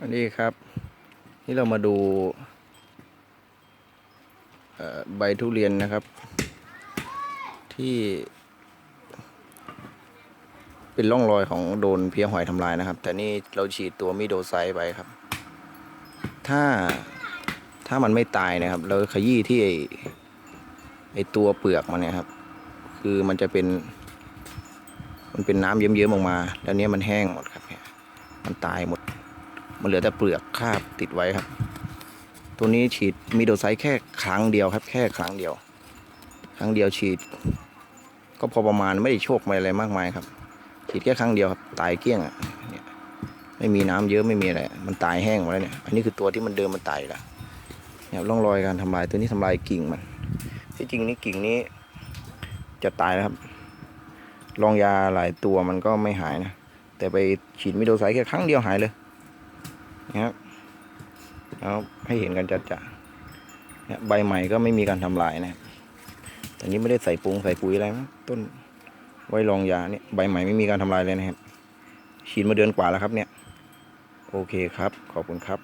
อันนี้ครับ นี่เรามาดูใบทุเรียนนะครับ ที่ เป็นร่องรอยของโดนเพี้ยหอยทำลายนะครับ แต่นี่เราฉีดตัวมิโดไซไปครับ ถ้าถ้ามันไม่ตายนะครับ เราขยี้ที่ไอไอตัวเปลือกมันเนี่ยครับ คือมันจะเป็น มันเป็นน้ำเยิ้มๆออกมา แล้วเนี้ยมันแห้งหมดครับเนี่ยมันตายหมด มันเหลือแต่เปลือกคาบติดไว้ครับ ตัวนี้ฉีดมิโดไซด์แค่ครั้งเดียวครับ แค่ครั้งเดียว ครั้งเดียวฉีด ก็พอประมาณไม่ได้โชคไม่อะไรมากมายครับ ฉีดแค่ครั้งเดียวครับตายเกลี้ยงอะเนี่ยไม่มีน้ำเยอะไม่มีอะไรมันตายแห้งหมดแล้วเนี่ยอันนี้คือตัวที่มันเดิมมันตายล้วเนี่ยร่องรอยการทำลายตัวนี้ทำลายกิ่งมันที่จริงนี่กิ่งนี้ จะตายแล้วครับลองยาหลายตัวมันก็ไม่หายนะแต่ไปฉีดมิโดไซด์แค่ครั้งเดียวหายเลย นะครับแล้วให้เห็นกันจัดจะเนี่ยใบใหม่ก็ไม่มีการทำลายนะครับตอนนี้ไม่ได้ใส่ปุงใส่ปุ๋ยอะไรนะต้นไว้รองยาเนี่ยใบใหม่ไม่มีการทำลายเลยนะครับฉีดมาเดือนกว่าแล้วครับเนี่ย โอเคครับ ขอบคุณครับ